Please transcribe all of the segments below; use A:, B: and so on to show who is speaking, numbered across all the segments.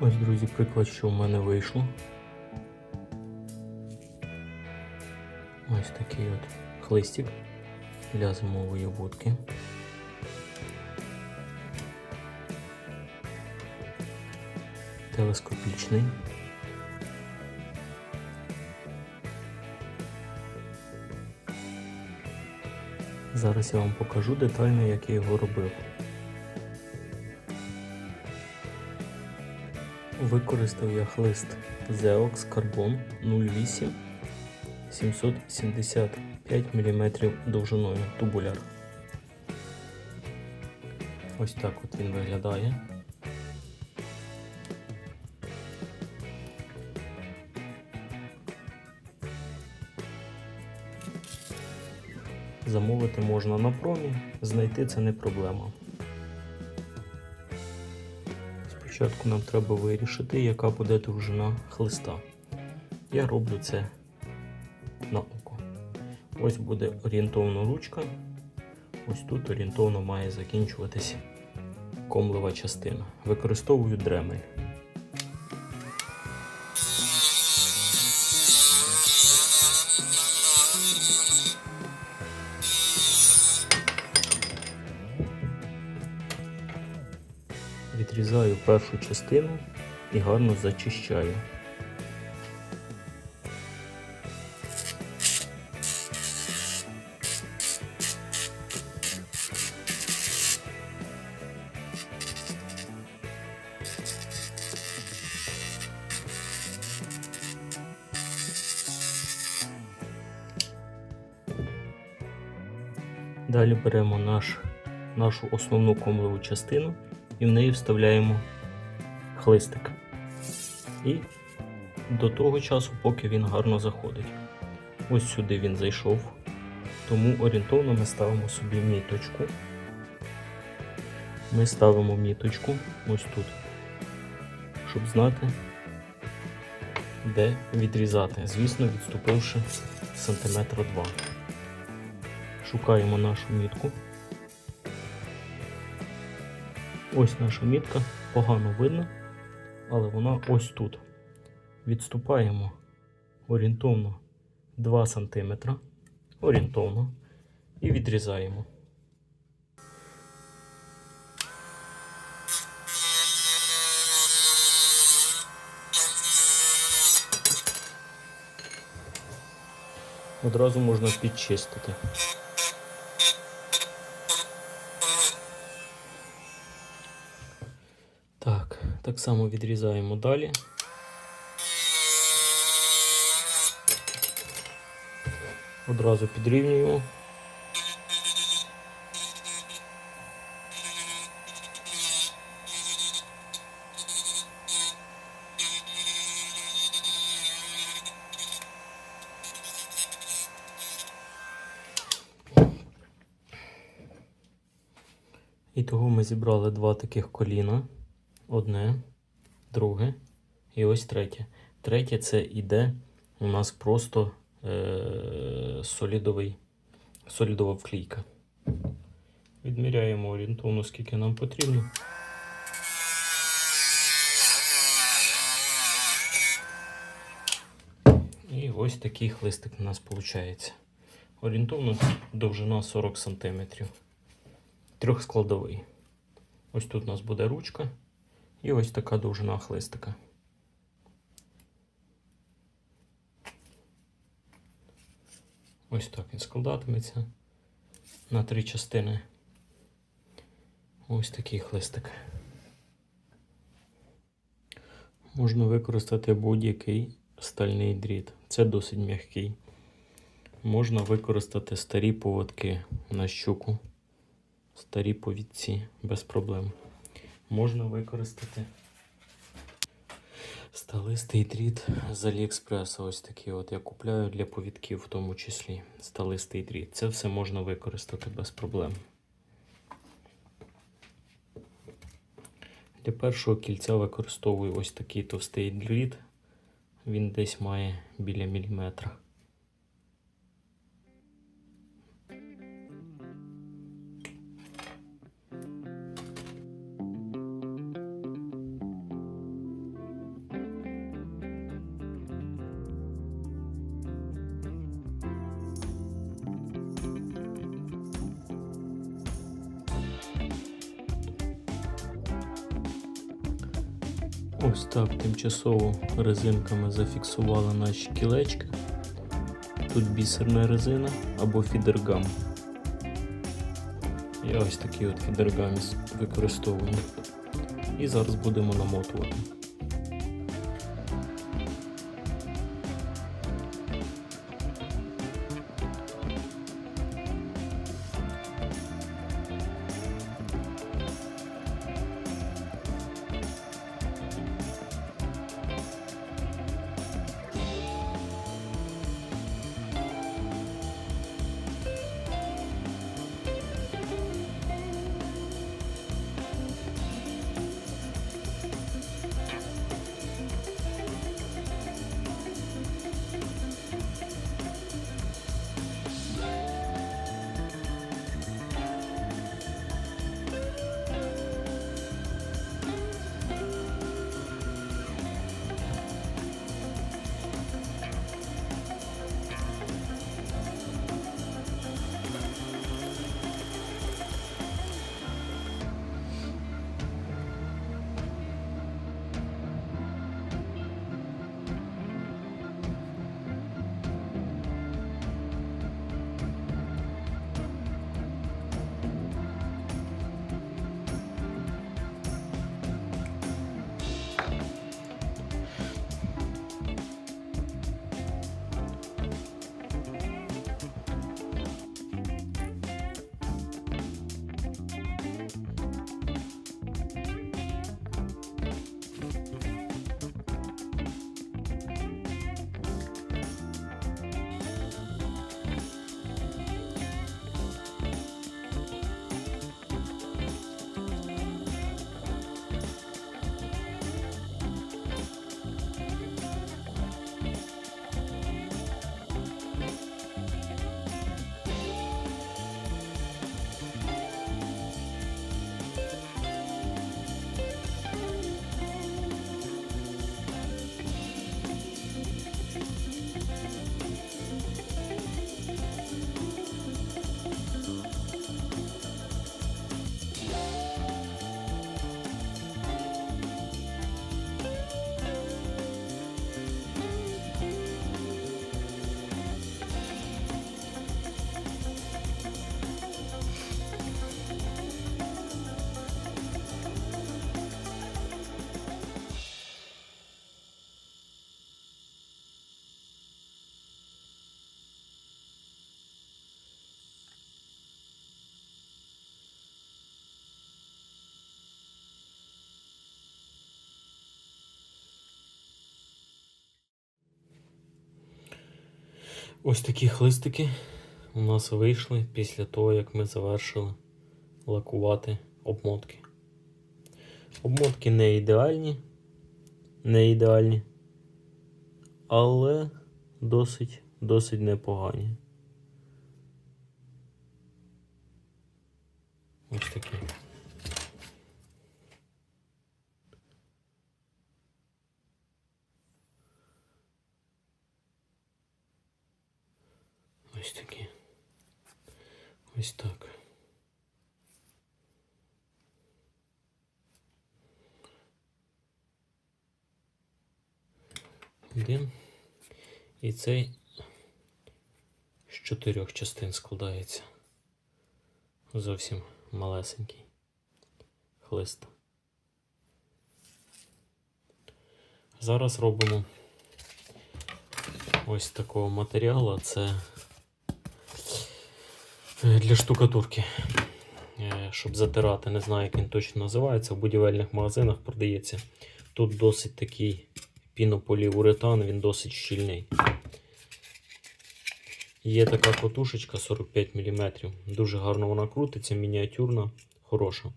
A: Ось, друзі, приклад, що в мене вийшло. Ось такий от хлистик для зимової будки. Телескопічний. Зараз я вам покажу детально, як я його робив. Використав я хлист Zeox Carbon 08 775 мм довжиною тубуляр. Ось так от він виглядає. Замовити можна на промі, знайти це не проблема. Спочатку нам треба вирішити, яка буде довжина хлиста. Я роблю це на око. Ось буде орієнтовно ручка. Ось тут орієнтовно має закінчуватися комлива частина. Використовую дремель. Відрізаю першу частину і гарно зачищаю. Далі беремо наш, нашу основну комлеву частину і в неї вставляємо хлистик. І до того часу, поки він гарно заходить. Ось сюди він зайшов. Тому орієнтовно ми ставимо собі міточку. Ми ставимо міточку ось тут, щоб знати, де відрізати. Звісно, відступивши сантиметра два. Шукаємо нашу мітку. Ось наша мітка, погано видно, але вона ось тут. Відступаємо орієнтовно 2 см, орієнтовно, і відрізаємо. Одразу можна підчистити. Так, само відрізаємо далі. Одразу підрівнюємо. І того ми зібрали два таких коліна. Одне, друге і ось третє. Третє це іде у нас просто е- солідовий, солідова вклійка. Відміряємо орієнтовно, скільки нам потрібно. І ось такий хлистик у нас виходить. Орієнтовно довжина 40 см. Трьохскладовий. Ось тут у нас буде ручка і ось така довжина хлистика. Ось так він складатиметься на три частини. Ось такий хлистик. Можна використати будь-який стальний дріт. Це досить м'який. Можна використати старі поводки на щуку, старі повідці без проблем. Можна використати сталистий дріт з Аліекспреса. Ось такий от я купляю для повідків, в тому числі сталистий дріт. Це все можна використати без проблем. Для першого кільця використовую ось такий товстий дріт. Він десь має біля міліметра. Тимчасово резинками зафіксували наші кілечки. Тут бісерна резина або фідергам. Я ось такий от фідергам використовую. І зараз будемо намотувати. Ось такі хлистики у нас вийшли після того, як ми завершили лакувати обмотки. Обмотки не ідеальні, не ідеальні, але досить, досить непогані. Ось такі. Ось такі. Ось так. Один. І цей з чотирьох частин складається. Зовсім малесенький хлист. Зараз робимо ось такого матеріалу. Це для штукатурки. Е, Щоб затирати, не знаю, як він точно називається. В будівельних магазинах продається. Тут досить такий пінополіуретан, він досить щільний. Є така котушечка 45 мм. Дуже гарно вона крутиться, мініатюрна, хороша.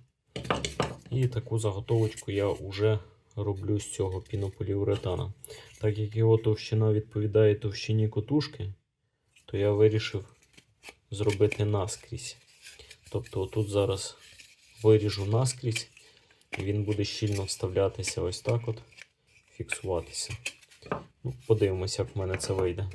A: І таку заготовочку я вже роблю з цього пінополіуретана. Так як його товщина відповідає товщині котушки, то я вирішив зробити наскрізь. Тобто тут зараз виріжу наскрізь, і він буде щільно вставлятися ось так от, фіксуватися. Ну, подивимося, як в мене це вийде.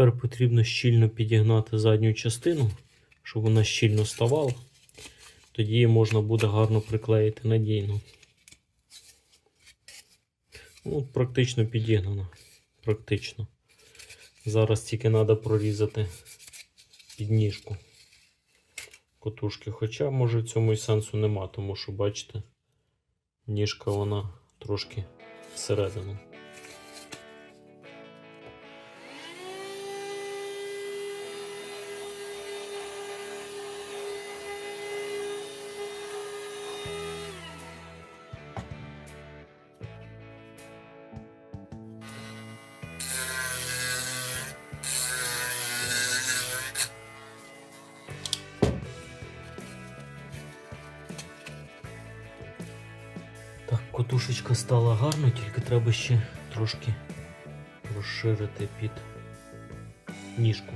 A: Тепер потрібно щільно підігнати задню частину, щоб вона щільно ставала. Тоді її можна буде гарно приклеїти надійно. Ну, практично підігнано. Практично. Зараз тільки треба прорізати підніжку котушки. Хоча, може, в цьому і сенсу нема, тому що, бачите, ніжка вона трошки всередину. Гарно, тільки треба ще трошки розширити під ніжку.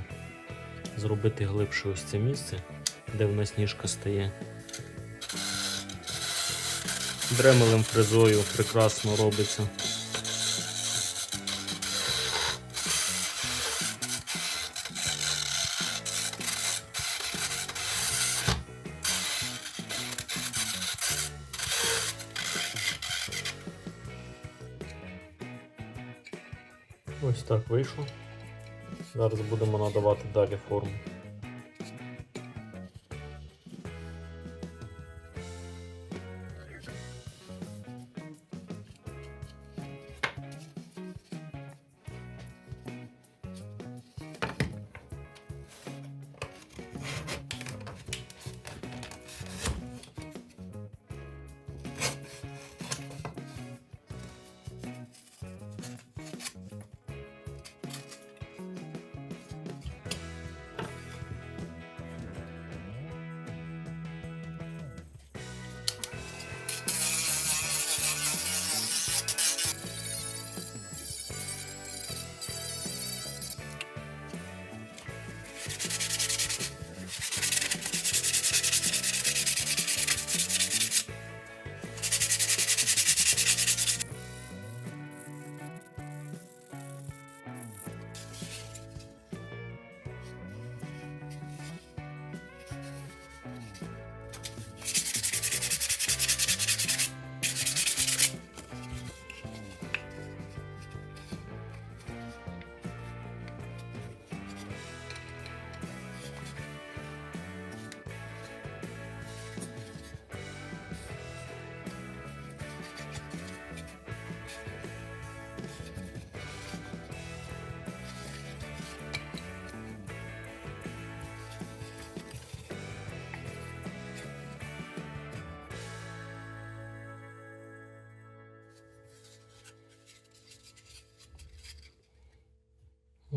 A: Зробити глибше ось це місце, де в нас ніжка стає. Дремелем фрезою прекрасно робиться. Ось. Зараз будемо надавати далі форму.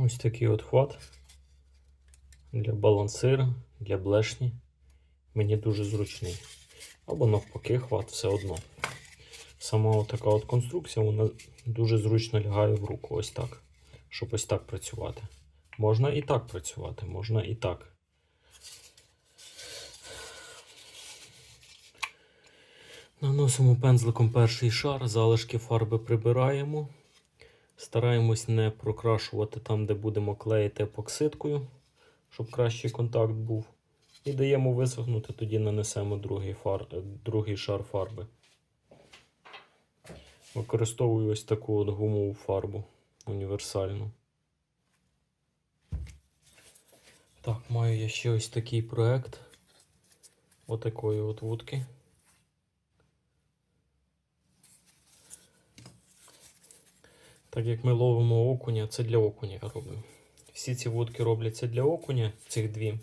A: Ось такий от хват для балансира, для блешні. Мені дуже зручний. Або навпаки, хват все одно. Сама така от конструкція, вона дуже зручно лягає в руку. Ось так. Щоб ось так працювати. Можна і так працювати, можна і так. Наносимо пензликом перший шар, залишки фарби прибираємо. Стараємось не прокрашувати там, де будемо клеїти епоксидкою, щоб кращий контакт був. І даємо висохнути, тоді нанесемо другий, фар... другий шар фарби. Використовую ось таку от гумову фарбу універсальну. Так, маю я ще ось такий проект. Отакої от вудки. Так як ми ловимо окуня, це для окуня роблю. Всі ці вудки робляться для окуня, цих дві.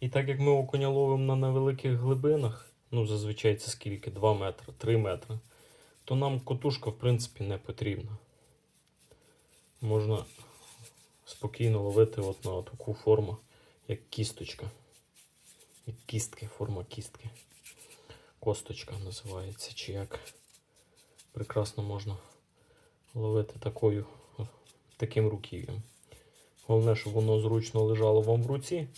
A: І так як ми окуня ловимо на невеликих глибинах, ну зазвичай це скільки? 2 метри, 3 метри, то нам котушка, в принципі, не потрібна. Можна спокійно ловити от на таку форму, як кісточка. Як кістки, форма кістки. Косточка називається, чи як. Прекрасно можна ловити такою, таким руків'ям. Головне, щоб воно зручно лежало вам в руці,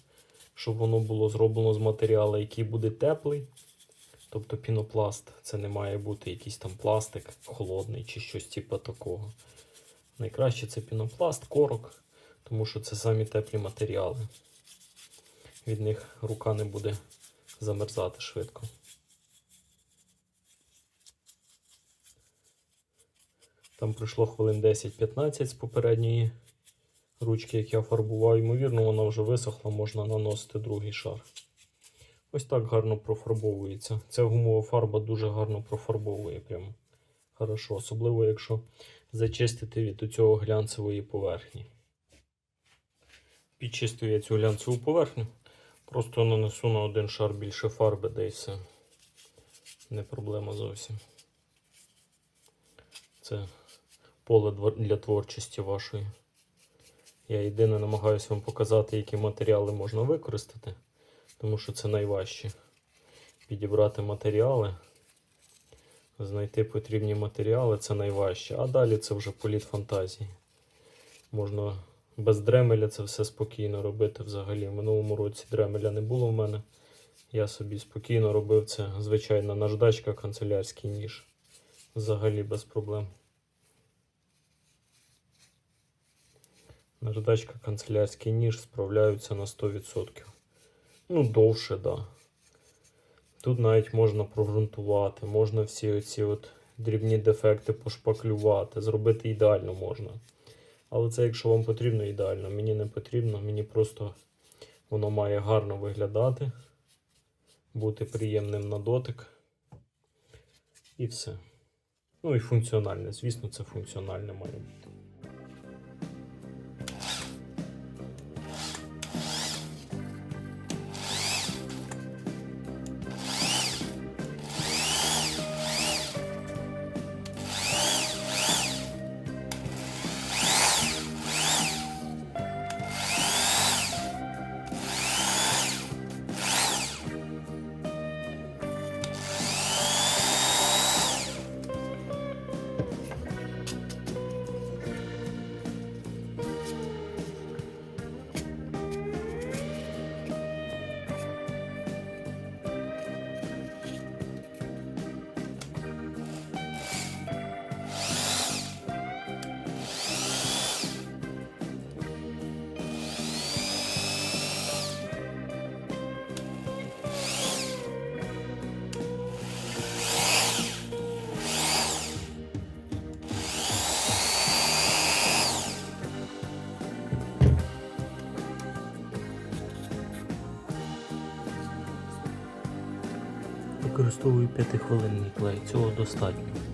A: щоб воно було зроблено з матеріалу, який буде теплий. Тобто пінопласт. Це не має бути якийсь там пластик холодний чи щось типу такого. Найкраще це пінопласт, корок. Тому що це самі теплі матеріали. Від них рука не буде замерзати швидко. Там пройшло хвилин 10-15 з попередньої ручки, як я фарбував. Ймовірно, вона вже висохла, можна наносити другий шар. Ось так гарно профарбовується. Ця гумова фарба дуже гарно профарбовує прямо. Хорошо, особливо якщо зачистити від цього глянцевої поверхні. Підчистую я цю глянцеву поверхню. Просто нанесу на один шар більше фарби, де і все. Не проблема зовсім. Це поле для творчості вашої. Я єдине намагаюся вам показати, які матеріали можна використати, тому що це найважче. Підібрати матеріали, знайти потрібні матеріали це найважче. А далі це вже політ фантазії. Можна без дремеля це все спокійно робити взагалі. В минулому році дремеля не було в мене. Я собі спокійно робив це звичайна наждачка, канцелярський ніж. Взагалі без проблем. Наждачка, канцелярський ніж справляються на 100%. Ну, довше, так. Да. Тут навіть можна прогрунтувати, можна всі оці от дрібні дефекти пошпаклювати, зробити ідеально можна. Але це якщо вам потрібно ідеально, мені не потрібно, мені просто воно має гарно виглядати, бути приємним на дотик. І все. Ну і функціональне. Звісно, це функціональне має Використовую 5-хвилинний клей, цього достатньо.